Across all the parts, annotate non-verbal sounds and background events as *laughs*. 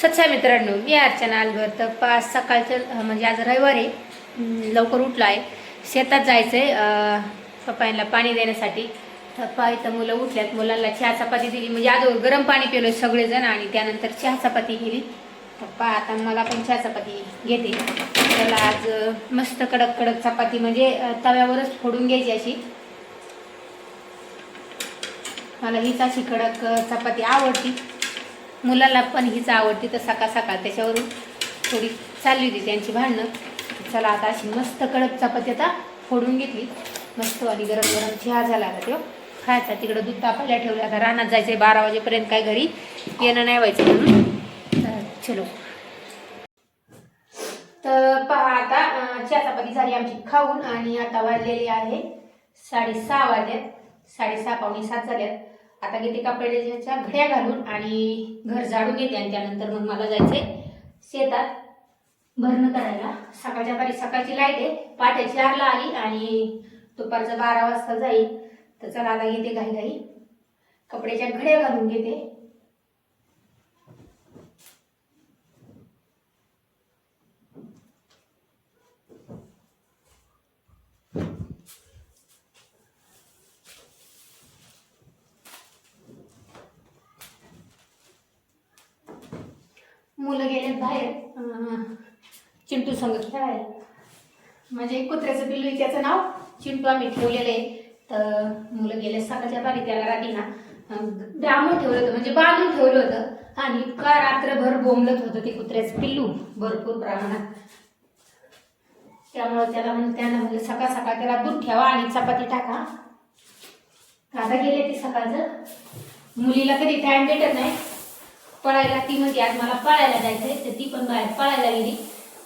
सच्चा मित्रांनो मी अर्चना अलवर तर पाच सकाळचं म्हणजे आज रविवार आहे लवकर उठलो आहे शेतात जायचं आहे पप्पांना पाणी देण्यासाठी. तर पाय तर मुलं उठल्यात. मुलांना चहा चपाती दिली. म्हणजे आज गरम पाणी पिलो सगळेजण आणि त्यानंतर चहा चपाती केली. पप्पा आता मला पण चहा चपाती घेते. त्याला आज मस्त कडक कडक चपाती म्हणजे तव्यावरच फोडून घ्यायची अशी. मला हीच अशी कडक चपाती आवडती. मुलाला पण हीच आवडती तर सकाळ सकाळ त्याच्यावरून थोडी चालली होती त्यांची भांडणं. चला आता अशी मस्त कडक चपाती आता फोडून घेतली. मस्त आणि गरम गरम चहा झाला आता तो. खायचा तिकडं दूध तापायला ठेवलं. आता रानात जायचंय बारा वाजेपर्यंत काय घरी येणं नाही व्हायचं म्हणून. तर चलो. तर पहा आता चहा चपाती झाली आमची खाऊन आणि आता वाजलेली आहे साडेसहा वाजल्यात साडेसहा पावणे सात झाल्यात आता घेते कपड्याच्या घड्या घालून आणि घर झाडून घेते आणि त्यानंतर मग मला जायचे शेतात भरणं करायला. सकाळच्या पारी सकाळची लाइट आहे. पाट्या चारला आली आणि दुपारचं बारा वाजता जाईल. तर चला आता घेते घाई घाई. कपड्याच्या घड्या घालून घेते. मुलं गेलेत बाहेर. चिंटू संग. खेळायला म्हणजे कुत्र्याचं पिल्लू त्याचं नाव चिंटू आम्ही ठेवलेलं आहे. तर मुलं गेले सकाळच्या बारी त्याला रात्री ना डांबून ठेवलं होतं म्हणजे बांधून ठेवलं होतं. आणि इतका रात्रभर बोंबलत होतं ते कुत्र्याचं पिल्लू भरपूर प्रमाणात. त्यामुळं त्याला म्हणून त्यांना म्हणजे सकाळ सकाळ त्याला दूध ठेवा आणि चपाती टाका. आता गेले ते सकाळचं. मुलीला कधी टाइम भेटत नाही. पळायला ती म्हणजे आज मला पळायला जायचंय. तर ती पण बाहेर पळायला गेली.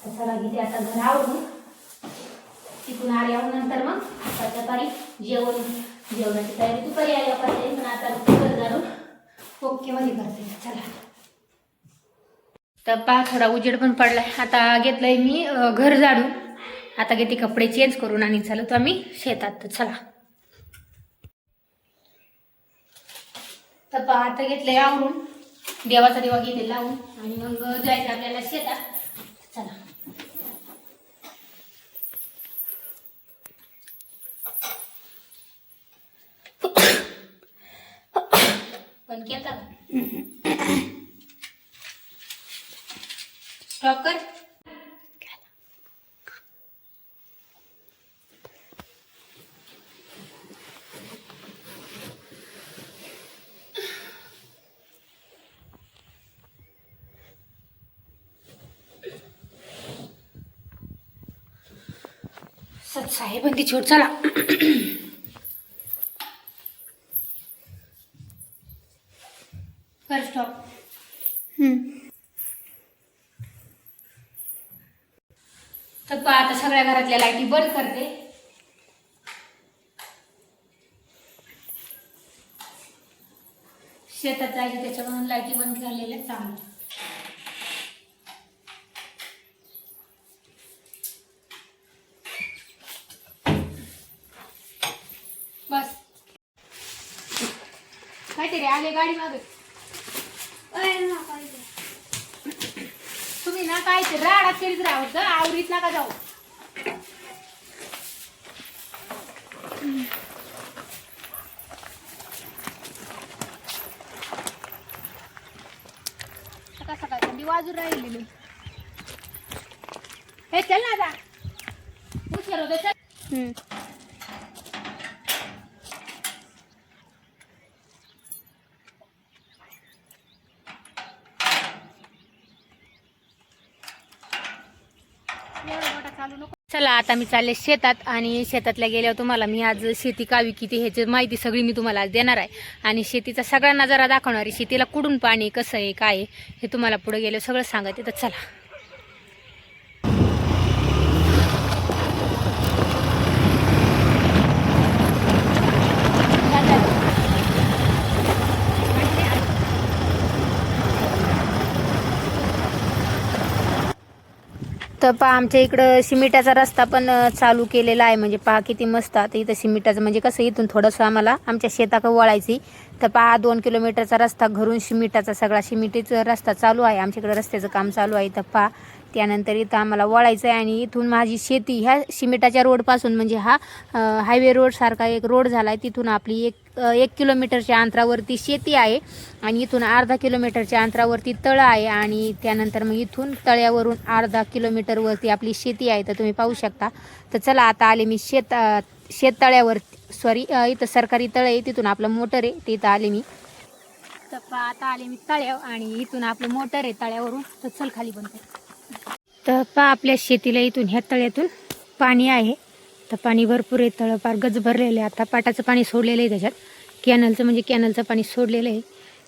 तर चला गेली आता घर आवडून तिथून आल्यावर नंतर मग. आता तारी जेवण जेवणाची तयारी दुपारी आल्या पाहिजे पण आता घर जाणून ओके मध्ये करते. चला. तर पहा थोडा उजेड पण पडलाय. आता घेतलंय मी घर झाडून आता घेते कपडे चेंज करून आणि चालू तर आम्ही शेतात. तर चला. तर पहा आता घेतलंय आवरून. देवाचा देवा घेते लावून. आणि मग जायचं आपल्याला शेतात. चला. पण केला का? *coughs* स्टॉप कर सच साहेब ती छोट चला. कर स्टॉप तर आता सगळ्या घरातल्या लाईटी बंद करते. शेतात जायचे त्याच्यामुळे लाईटी बंद झालेल्या चांगल्या बस काहीतरी आले गाडी मागे. तुम्ही ना काय ते? राडा करीत राहत आवरीत नका जाऊ. सकाळ सकाळ थंडी वाजून राहिलेली हे चल ना आता. उशीर होते चल. आता मी चालले शेतात आणि शेतातल्या गेल्यावर तुम्हाला मी आज शेती कावी किती ह्याची माहिती सगळी मी तुम्हाला आज देणार आहे. आणि शेतीचा सगळा नजारा दाखवणार आहे शेतीला कुठून पाणी कसं आहे काय आहे हे तुम्हाला पुढे गेल्यावर सगळं सांगत तर चला. तर पहा आमच्या इकडं सिमिटाचा रस्ता पण चालू केलेला आहे. म्हणजे पहा किती मस्त. आता इथं सिमिटाचं म्हणजे कसं इथून थोडंसं आम्हाला आमच्या शेताकडे वळायची. तर पहा दोन किलोमीटरचा रस्ता घरून सिमिटाचा सगळा सिमिटीचा रस्ता चालू आहे. आमच्याकडे रस्त्याचं काम चालू आहे. तर पहा त्यानंतर इथं आम्हाला वळायचं आहे आणि इथून माझी शेती ह्या शिमिटाच्या रोडपासून म्हणजे हा हायवे रोडसारखा एक रोड झाला आहे तिथून आपली एक एक किलोमीटरच्या अंतरावरती शेती आहे आणि इथून अर्धा किलोमीटरच्या अंतरावरती तळं आहे आणि त्यानंतर मग इथून तळ्यावरून अर्धा किलोमीटरवरती आपली शेती आहे. तर तुम्ही पाहू शकता. तर चला आता आले मी शेत अ, शेततळ्यावरती सॉरी इथं सरकारी तळं आहे. तिथून आपलं मोटर आहे. तिथं आले मी. तर पहा, आता आले मी तळ्यावर आणि इथून आपलं मोटर आहे तळ्यावरून. तर चल खाली बनते तर पहा आपल्या शेतीला इथून ह्या तळ्यातून पाणी आहे. तर पाणी भरपूर आहे तळं पार गज भरलेलं आहे. आता पाटाचं पाणी सोडलेलं आहे त्याच्यात. कॅनलचं म्हणजे कॅनलचं पाणी सोडलेलं आहे.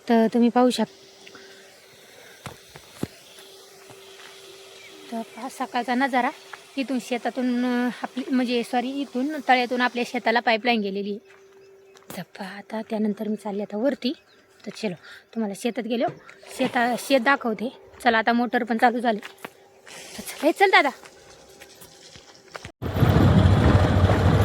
तर तुम्ही पाहू शकता तर पहा सकाळचा नजारा. इथून शेतातून आपली म्हणजे सॉरी इथून तळ्यातून आपल्या शेताला पाईपलाईन गेलेली आहे. तर पहा आता त्यानंतर मी चालले आता वरती. तर चलो तुम्हाला शेतात गेलो. शेता शेत दाखवते. चला आता मोटर पण चालू झाली. चल चल दादा.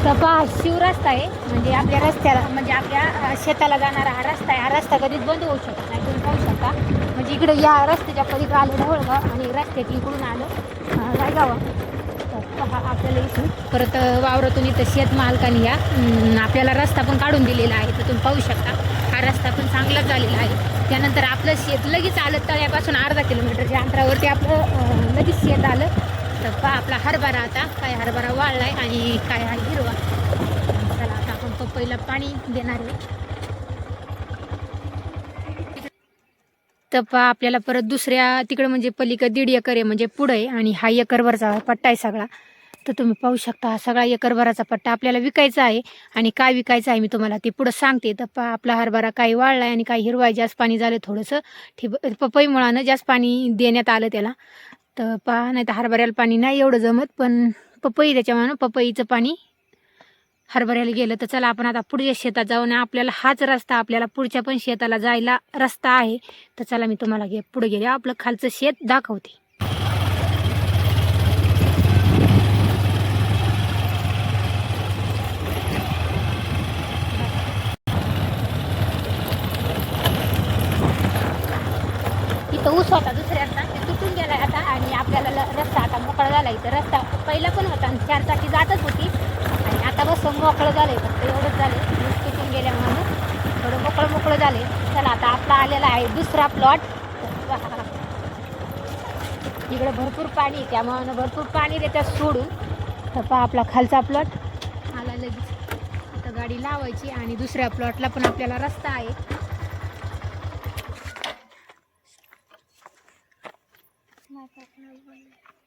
तर शिव रस्ता आहे. म्हणजे आपल्या रस्त्याला म्हणजे आपल्या शेताला जाणारा हा रस्ता आहे. हा रस्ता कधीच बंद होऊ शकत नाही तुम्ही पाहू शकता. म्हणजे इकडे या रस्त्याच्या पलीकडे आलं ढवळगाव आणि रस्त्यात इकडून आलं रायगाव. तर आपल्याला इथून परत वावरातून इथं शेत मालकाने या. आपल्याला रस्ता पण काढून दिलेला आहे तर तुम्ही पाहू शकता. हा रस्ता पण चांगलाच झालेला आहे. त्यानंतर आपलं शेत लगेच आलं तळ्यापासून अर्धा किलोमीटरच्या अंतरावरती आपलं लगेच शेत आलं. तर पहा आपला हरभरा आता काय हरभरा वाळलाय आणि काय हा हिरवा. चला आता आपण पपईला पाणी देणार आहे. तर पहा आपल्याला परत दुसऱ्या तिकडं म्हणजे पलीकडे दीड एकर आहे म्हणजे पुढं आहे आणि हा एकरवरचा पट्टा आहे सगळा. तर तुम्ही पाहू शकता हा सगळा एकरभराचा पट्टा आपल्याला विकायचा आहे आणि काय विकायचं आहे मी तुम्हाला ते पुढं सांगते. तर पहा आपला हरभरा काही वाळला आहे आणि काही हिरवा आहे जास्त पाणी झालं थोडंसं. ठिब पपईमुळानं जास्त पाणी देण्यात आलं त्याला. तर पहा नाही तर हरभऱ्याला पाणी नाही एवढं जमत पण पपई त्याच्यामुळं पपईचं पाणी हरभऱ्याला गेलं. तर चला आपण आता पुढच्या शेतात जाऊन आपल्याला हाच रस्ता आपल्याला पुढच्या पण शेताला जायला रस्ता आहे. तर चला मी तुम्हाला घे पुढे गेले आपलं खालचं शेत दाखवते. ऊस होता दुसऱ्यांदा ते तुटून गेला आता आणि आपल्याला ल- रस्ता आता मोकळा झाला इथं रस्ता पहिला पण होता आणि चार चाकी जातच होती. आणि आता बस मोकळं झालं आहे फक्त एवढंच झालं ऊस तुटून गेल्यामुळं थोडं मोकळं मोकळं झाले चला आता आपला आलेला आहे दुसरा प्लॉट *laughs* इकडं भरपूर पाणी आहे त्यामुळं भरपूर पाणी देतात सोडून. तर पहा आपला खालचा प्लॉट आला लगेच. आता गाडी लावायची आणि दुसऱ्या प्लॉटला पण आपल्याला रस्ता आहे.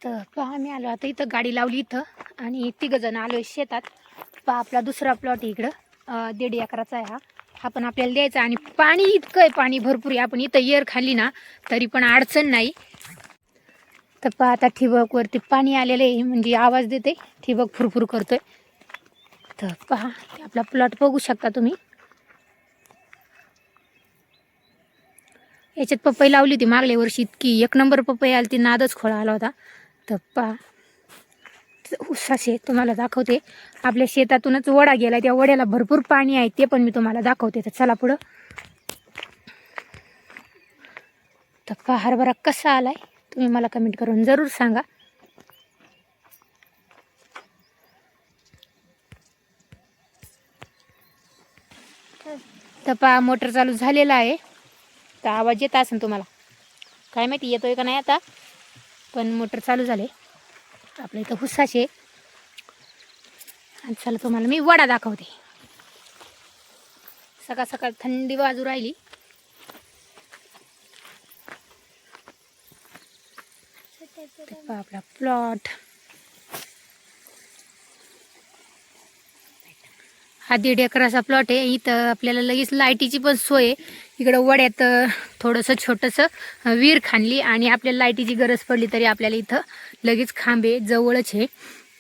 तर पहा मी आलो. आता इथं गाडी लावली इथं. आणि तिघ जण आलो शेतात. पहा आपला दुसरा प्लॉट इकडं. दीड एकराचा आहे हा. हा पण आपल्याला द्यायचा आणि पाणी इतकं आहे पाणी भरपूर आहे. आपण इथं येर खाल्ली ना तरी पण अडचण नाही. तर पहा आता ठिबकवरती पाणी आलेलं आहे. म्हणजे आवाज देते. ठिबक फुरफुर करतोय. तर पहा आपला प्लॉट बघू शकता तुम्ही. याच्यात पपई लावली होती मागल्या वर्षी. इतकी एक नंबर पपई आली ती नादच खोळा आला होता. तर पा उसाशे तुम्हाला दाखवते. आपल्या शेतातूनच वडा गेला त्या वड्याला भरपूर पाणी आहे ते पण मी तुम्हाला दाखवते. तर चला पुढं. तर पहा हरभरा कसा आलाय? तुम्ही मला कमेंट करून जरूर सांगा. तर पहा मोटर चालू झालेला आहे. तर आवाज येत असेल तुम्हाला. काय माहिती येतोय का नाही आता? पण मोटर चालू झाले. आपल्या इथं हुस्साचे आणि चला तुम्हाला मी वडा दाखवते. सकाळ सकाळ थंडी बाजू राहिली. आपला प्लॉट हा दीड एकराचा प्लॉट आहे. इथं आपल्याला लगेच लाईटीची पण सोय आहे. इकडं वड्यात थोडंसं छोटंसं विहीर खाणली आणि आपल्याला लाईटीची गरज पडली तरी आपल्याला इथं लगेच खांबे जवळच आहे.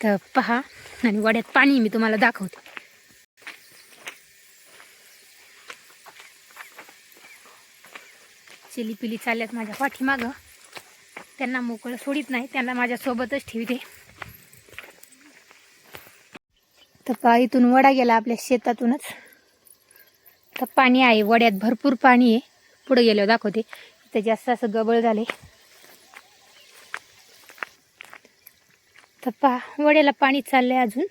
तर पहा आणि वड्यात पाणी मी तुम्हाला दाखवते. चिली पिली चालल्यात माझ्या पाठीमागं. त्यांना मोकळं सोडित नाही. त्यांना माझ्यासोबतच ठेवते. तर पा इथून वडा गेला आपल्या शेतातूनच. तर पाणी आहे वड्यात भरपूर पाणी आहे. पुढे गेल्यावर दाखवते. इथं जास्त असं गबळ झाले तर पा वड्याला पाणी चाललंय अजून.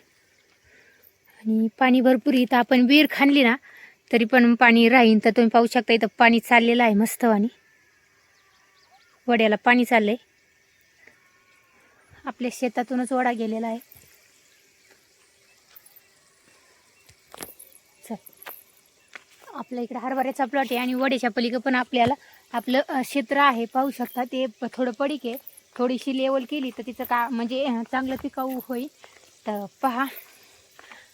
आणि पाणी भरपूर इथं आपण विहीर खाणली ना तरी पण पाणी राहीन. तर तुम्ही पाहू शकता इथं पाणी चाललेलं आहे मस्त पाणी वड्याला पाणी चाललंय. आपल्या शेतातूनच वडा गेलेला आहे. आपल्या इकडे हरभऱ्याचा प्लॉट आहे आणि वड्याच्या पलीकडे पण आपल्याला आपलं क्षेत्र आहे. पाहू शकता ते प- थोडं पडीक आहे. थोडीशी लेवल केली तर तिचं का म्हणजे चांगलं पिकाऊ होईल. तर पहा.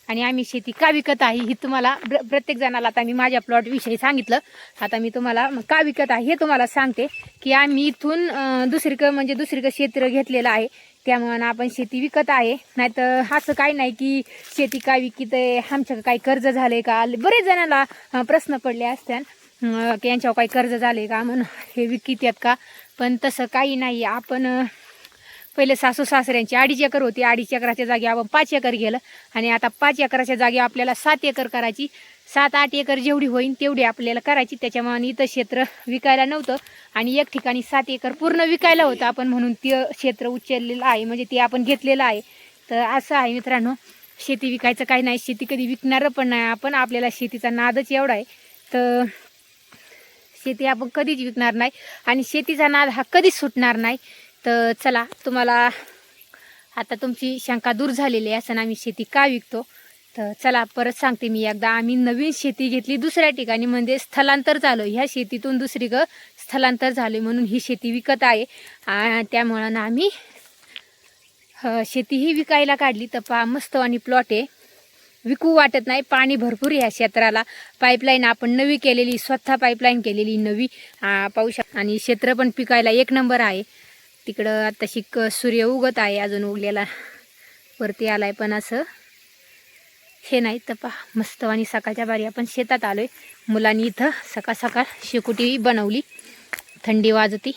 आणि आम्ही शेती का विकत आहे ही तुम्हाला प्र प्रत्येक जणाला आता मी माझ्या प्लॉटविषयी सांगितलं. आता मी तुम्हाला का विकत आहे हे तुम्हाला सांगते की आम्ही इथून दुसरीकडं म्हणजे दुसरीकडं क्षेत्र घेतलेलं आहे. त्यामुळं आपण शेती विकत आहे. नाहीतर असं काही नाही की शेती काय विकत आहे आमच्याकडं काही कर्ज झाले का? बरेच जणांना प्रश्न पडले असत्या की यांच्यावर काही कर्ज झाले का? म्हणून हे विकित आहेत का? पण तसं काही नाही. आपण पहिले सासू सासऱ्यांची अडीच एकर होती. अडीच एकराच्या जागी आपण पाच एकर गेलं आणि आता पाच एकराच्या जागी आपल्याला सात एकर करायची. सात आठ एकर जेवढी होईल तेवढी आपल्याला करायची. त्याच्यामुळे इथं क्षेत्र विकायला नव्हतं आणि एक ठिकाणी सात एकर पूर्ण विकायला होतं. आपण म्हणून ते क्षेत्र उचललेलं आहे. म्हणजे ते आपण घेतलेलं आहे. तर असं आहे मित्रांनो. शेती विकायचं काही नाही. शेती कधी विकणारं पण नाही. आपण आपल्याला शेतीचा नादच एवढा आहे. तर शेती आपण कधीच विकणार नाही. आणि शेतीचा नाद हा कधीच सुटणार नाही. तर चला तुम्हाला आता तुमची शंका दूर झालेली आहे असं आम्ही शेती का विकतो? तर चला परत सांगते मी एकदा. आम्ही नवीन शेती घेतली दुसऱ्या ठिकाणी म्हणजे स्थलांतर झालो. ह्या शेतीतून दुसरी ग स्थलांतर झाले म्हणून ही शेती विकत आहे. त्यामुळं ना आम्ही शेती ही विकायला काढली. तर पा मस्त आणि प्लॉट आहे. विकू वाटत नाही. पाणी भरपूर ह्या क्षेत्राला. पाईपलाईन आपण नवी केलेली स्वतः पाईपलाईन केलेली नवी. पाऊस पाहू आणि क्षेत्र पण पिकायला एक नंबर आहे. तिकडं आता शिक सूर्य उगत आहे अजून उगलेला. वरती आलाय पण असं. हे नाही तर पहा मस्त आणि सकाळच्या बारी आपण शेतात आलोय. मुलांनी इथं सकाळ सकाळ शेकोटी बनवली. थंडी वाजती.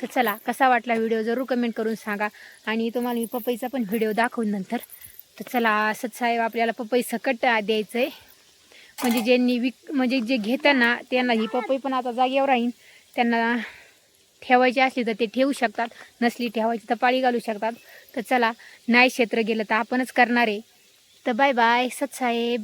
तर चला कसा वाटला व्हिडिओ जरूर कमेंट करून सांगा. आणि तुम्हाला मी पपईचा पण व्हिडिओ दाखवून नंतर. तर चला असंच साहेब आपल्याला पपई सकट द्यायचं आहे म्हणजे ज्यांनी विक म्हणजे जे घेताना त्यांना ही पपई पण आता जागेवर राहीन. त्यांना ठेवायची असली तर ते ठेवू शकतात. नसली ठेवायची तर पाळी घालू शकतात. तर चला नाही क्षेत्र गेलं तर आपणच करणार आहे. तर बाय बाय सत साहेब.